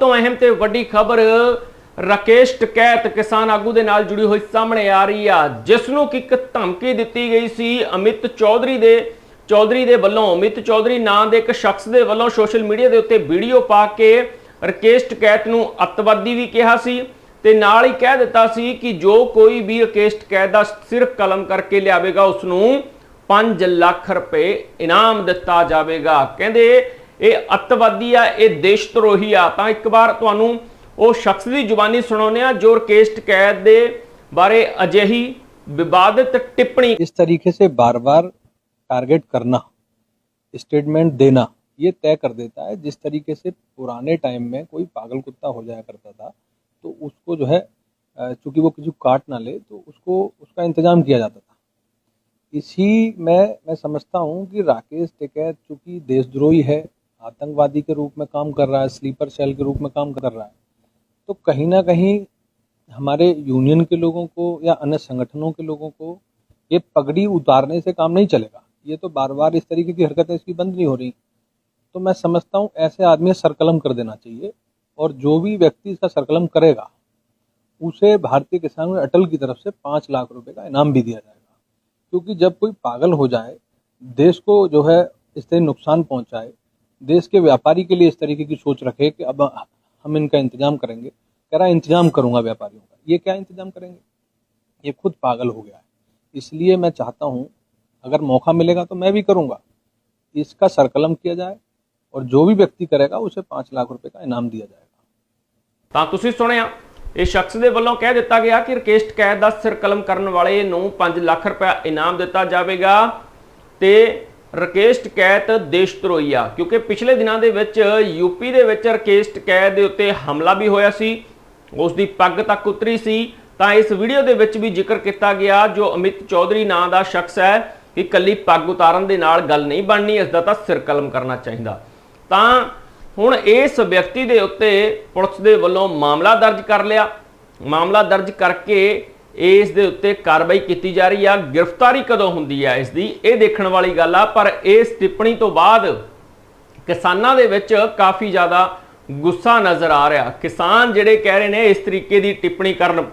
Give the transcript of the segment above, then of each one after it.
ਤੋਂ ਅਹਿਮ ਤੇ ਵੱਡੀ ਖਬਰ ਰਾਕੇਸ਼ ਟਕੈਤ ਕਿਸਾਨ ਆਗੂ ਦੇ ਨਾਲ ਜੁੜੀ ਹੋਈ ਸਾਹਮਣੇ ਆ ਰਹੀ ਆ ਜਿਸ ਨੂੰ ਕਿ ਇੱਕ ਧਮਕੀ ਦਿੱਤੀ ਗਈ ਸੀ ਅਮਿਤ ਚੌਧਰੀ ਦੇ ਚੌਧਰੀ ਦੇ ਵੱਲੋਂ, ਅਮਿਤ ਚੌਧਰੀ ਨਾਂ ਦੇ ਇੱਕ ਸ਼ਖਸ ਦੇ ਵੱਲੋਂ ਸੋਸ਼ਲ ਮੀਡੀਆ ਦੇ ਉੱਤੇ ਵੀਡੀਓ ਪਾ ਕੇ ਰਾਕੇਸ਼ ਟਕੈਤ ਨੂੰ ਅੱਤਵਾਦੀ ਵੀ ਕਿਹਾ ਸੀ ਤੇ ਨਾਲ ਹੀ ਕਹਿ ਦਿੱਤਾ ਸੀ ਕਿ ਜੋ ਕੋਈ ਵੀ ਰਾਕੇਸ਼ ਟਕੈਤ ਦਾ ਸਿਰ ਕਲਮ ਕਰਕੇ ਲਿਆਵੇਗਾ ਉਸ ਨੂੰ 5 ਲੱਖ ਰੁਪਏ ਇਨਾਮ ਦਿੱਤਾ ਜਾਵੇਗਾ। ਕਹਿੰਦੇ ਇਹ ਅੱਤਵਾਦੀ ਆ ਇਹ ਦੇਸ਼ ਧਰੋਹੀ ਆ ਤਾਂ ਇੱਕ ਵਾਰ ਤੁਹਾਨੂੰ ਉਹ ਸ਼ਖਸ ਦੀ ਜ਼ੁਬਾਨੀ ਸੁਣਾਉਂਦੇ ਆ ਜੋ ਰਾਕੇਸ਼ ਟਕੈਤ ਦੇ ਬਾਰੇ ਅਜਿਹੀ ਵਿਵਾਦਿਤ ਟਿੱਪਣੀ इस तरीके से बार बार टारगेट करना स्टेटमेंट देना ये तय कर देता है जिस तरीके से पुराने टाइम में कोई पागल कुत्ता हो जाया करता था तो उसको जो है अ, चूंकि वो किसी को काट ना ले तो उसको उसका इंतजाम किया जाता था इसी में मैं समझता हूँ कि राकेश टिकैत चूंकि देशद्रोही है आतंकवादी के रूप में काम कर रहा है स्लीपर सेल के रूप में काम कर रहा है। तो कहीं ना कहीं हमारे यूनियन के लोगों को या अन्य संगठनों के लोगों को ये पगड़ी उतारने से काम नहीं चलेगा। ये तो बार बार इस तरीके की हरकतें इसकी बंद नहीं हो रही। तो मैं समझता हूँ ऐसे आदमी सरकलम कर देना चाहिए और जो भी व्यक्ति इसका सरकलम करेगा, उसे भारतीय किसान अटल की तरफ़ से पाँच लाख रुपए का इनाम भी दिया जाएगा। क्योंकि जब कोई पागल हो जाए, देश को जो है इस तरह नुकसान पहुँचाए देश के व्यापारी के लिए इस तरीके की सोच रखे कि अब हम इनका इंतजाम करेंगे कह रहा है इंतजाम करूंगा व्यापारियों का ये क्या इंतजाम करेंगे ये खुद पागल हो गया है इसलिए मैं चाहता हूँ अगर मौका मिलेगा तो मैं भी करूंगा इसका सरकलम किया जाए और जो भी व्यक्ति करेगा उसे पाँच लाख रुपए का इनाम दिया जाएगा ਤਾਂ ਤੁਸੀਂ ਸੁਣਿਆ ਇਹ ਸ਼ਖਸ ਦੇ ਵੱਲੋਂ ਕਹਿ ਦਿੱਤਾ ਗਿਆ ਕਿ ਰਕੇਸ਼ ਟਕੈਤ ਦਾ ਸਿਰ ਕਲਮ ਕਰਨ ਵਾਲੇ ਨੂੰ 5 ਲੱਖ ਰੁਪਏ ਇਨਾਮ ਦਿੱਤਾ ਜਾਵੇਗਾ ਤੇ ਰਕੇਸ਼ ਟਕੈਤ ਦੇਸ਼ ਧਰੋਈ ਆ ਕਿਉਂਕਿ ਪਿਛਲੇ ਦਿਨਾਂ ਦੇ ਵਿੱਚ ਯੂਪੀ ਦੇ ਵਿੱਚ ਰਕੇਸ਼ ਟਕੈਤ ਦੇ ਉੱਤੇ ਹਮਲਾ ਵੀ ਹੋਇਆ ਸੀ ਉਸ ਦੀ ਪੱਗ ਤੱਕ ਉਤਰੀ ਸੀ। ਤਾਂ ਇਸ ਵੀਡੀਓ ਦੇ ਵਿੱਚ ਵੀ ਜ਼ਿਕਰ ਕੀਤਾ ਗਿਆ, ਜੋ ਅਮਿਤ ਚੌਧਰੀ ਨਾਂ ਦਾ ਸ਼ਖਸ ਹੈ, ਕਿ ਕੱਲੀ ਪੱਗ ਉਤਾਰਨ ਦੇ ਨਾਲ ਗੱਲ ਨਹੀਂ ਬਣਨੀ ਇਸ ਦਾ ਤਾਂ ਸਿਰ ਕਲਮ ਕਰਨਾ ਚਾਹੀਦਾ। ਤਾਂ ਹੁਣ ਇਸ ਵਿਅਕਤੀ ਦੇ ਉੱਤੇ ਪੁਲਿਸ ਦੇ ਵੱਲੋਂ ਮਾਮਲਾ ਦਰਜ ਕਰ ਲਿਆ। ਮਾਮਲਾ ਦਰਜ ਕਰਕੇ ਇਸ ਦੇ ਉੱਤੇ ਕਾਰਵਾਈ ਕੀਤੀ ਜਾ ਰਹੀ ਆ। ਗ੍ਰਿਫਤਾਰੀ ਕਦੋਂ ਹੁੰਦੀ ਆ ਇਸ ਦੀ? ਇਹ ਦੇਖਣ ਵਾਲੀ ਗੱਲ ਆ, ਪਰ ਇਸ ਟਿੱਪਣੀ ਤੋਂ ਬਾਅਦ ਕਿਸਾਨਾਂ ਦੇ ਵਿੱਚ ਕਾਫੀ ਜ਼ਿਆਦਾ ਗੁੱਸਾ ਨਜ਼ਰ ਆ ਰਿਹਾ। ਕਿਸਾਨ ਜਿਹੜੇ ਕਹਿ ਰਹੇ ਨੇ ਇਸ ਤਰੀਕੇ ਦੀ ਟਿੱਪਣੀ ਕਰਨ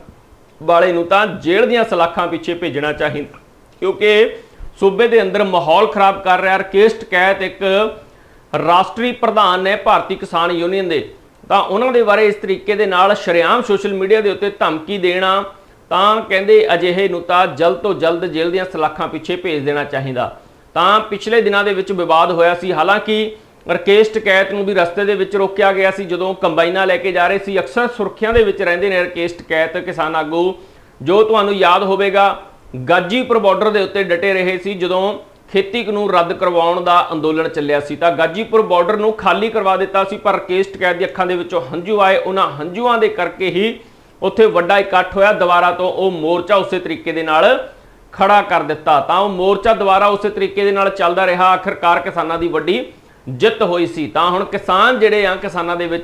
ਵਾਲੇ ਨੂੰ ਤਾਂ ਜੇਲ੍ਹ ਦੀਆਂ ਸਲਾਖਾਂ ਪਿੱਛੇ ਭੇਜਣਾ ਚਾਹੀਦਾ। ਕਿਉਂਕਿ ਸੂਬੇ ਦੇ ਅੰਦਰ ਮਾਹੌਲ ਖਰਾਬ ਕਰ ਰਿਹਾ। ਰਕੇਸ਼ ਟਕੈਤ ਇੱਕ ਰਾਸ਼ਟਰੀ ਪ੍ਰਧਾਨ ਨੇ ਭਾਰਤੀ ਕਿਸਾਨ ਯੂਨੀਅਨ ਦੇ। ਤਾਂ ਉਹਨਾਂ ਦੇ ਬਾਰੇ ਇਸ ਤਰੀਕੇ ਦੇ ਨਾਲ ਸ਼ਰੇਆਮ ਸੋਸ਼ਲ ਮੀਡੀਆ ਦੇ ਉੱਤੇ ਧਮਕੀ ਦੇਣਾ ਤਾਂ ਕਹਿੰਦੇ ਅਜਿਹੇ ਨੂੰ ਤਾਂ ਜਲਦ ਤੋਂ ਜਲਦ ਜੇਲ੍ਹ ਦੀਆਂ ਸਲਾਖਾਂ ਪਿੱਛੇ ਭੇਜ ਦੇਣਾ ਚਾਹੀਦਾ। ਤਾਂ ਪਿਛਲੇ ਦਿਨਾਂ ਦੇ ਵਿੱਚ ਵਿਵਾਦ ਹੋਇਆ ਸੀ। ਹਾਲਾਂਕਿ ਰਕੇਸ਼ ਟਕੈਤ ਨੂੰ ਵੀ ਰਸਤੇ ਦੇ ਵਿੱਚ ਰੋਕਿਆ ਗਿਆ ਸੀ। ਜਦੋਂ ਕੰਬਾਈਨਾਂ ਲੈ ਕੇ ਜਾ ਰਹੇ ਸੀ, ਅਕਸਰ ਸੁਰਖੀਆਂ ਦੇ ਵਿੱਚ ਰਹਿੰਦੇ ਨੇ ਰਕੇਸ਼ ਟਕੈਤ ਕਿਸਾਨ ਆਗੂ। ਜੋ ਤੁਹਾਨੂੰ ਯਾਦ ਹੋਵੇਗਾ, ਗਾਜੀਪੁਰ ਬਾਰਡਰ ਦੇ ਉੱਤੇ ਡਟੇ ਰਹੇ ਸੀ। ਜਦੋਂ ਖੇਤੀ ਕਾਨੂੰਨ ਰੱਦ ਕਰਵਾਉਣ ਦਾ ਅੰਦੋਲਨ ਚੱਲਿਆ ਸੀ, ਤਾਂ ਗਾਜੀਪੁਰ ਬਾਰਡਰ ਨੂੰ ਖਾਲੀ ਕਰਵਾ ਦਿੱਤਾ ਸੀ। ਪਰ ਰਕੇਸ਼ ਟਕੈਤ ਦੀ ਅੱਖਾਂ ਦੇ ਵਿੱਚੋਂ ਹੰਝੂ ਆਏ। ਉਹਨਾਂ ਹੰਝੂਆਂ ਦੇ ਕਰਕੇ ਹੀ ਉੱਥੇ ਵੱਡਾ ਇਕੱਠ ਹੋਇਆ। ਦੁਬਾਰਾ ਤੋਂ ਉਹ ਮੋਰਚਾ ਉਸੇ ਤਰੀਕੇ ਦੇ ਨਾਲ ਖੜਾ ਕਰ ਦਿੱਤਾ। ਤਾਂ ਉਹ ਮੋਰਚਾ ਦੁਬਾਰਾ ਉਸੇ ਤਰੀਕੇ ਦੇ ਨਾਲ ਚੱਲਦਾ ਰਿਹਾ। ਆਖਰਕਾਰ ਕਿਸਾਨਾਂ ਦੀ ਵੱਡੀ ਜਿੱਤ ਹੋਈ ਸੀ। ਤਾਂ ਹੁਣ ਕਿਸਾਨ ਜਿਹੜੇ ਆ, ਕਿਸਾਨਾਂ ਦੇ ਵਿੱਚ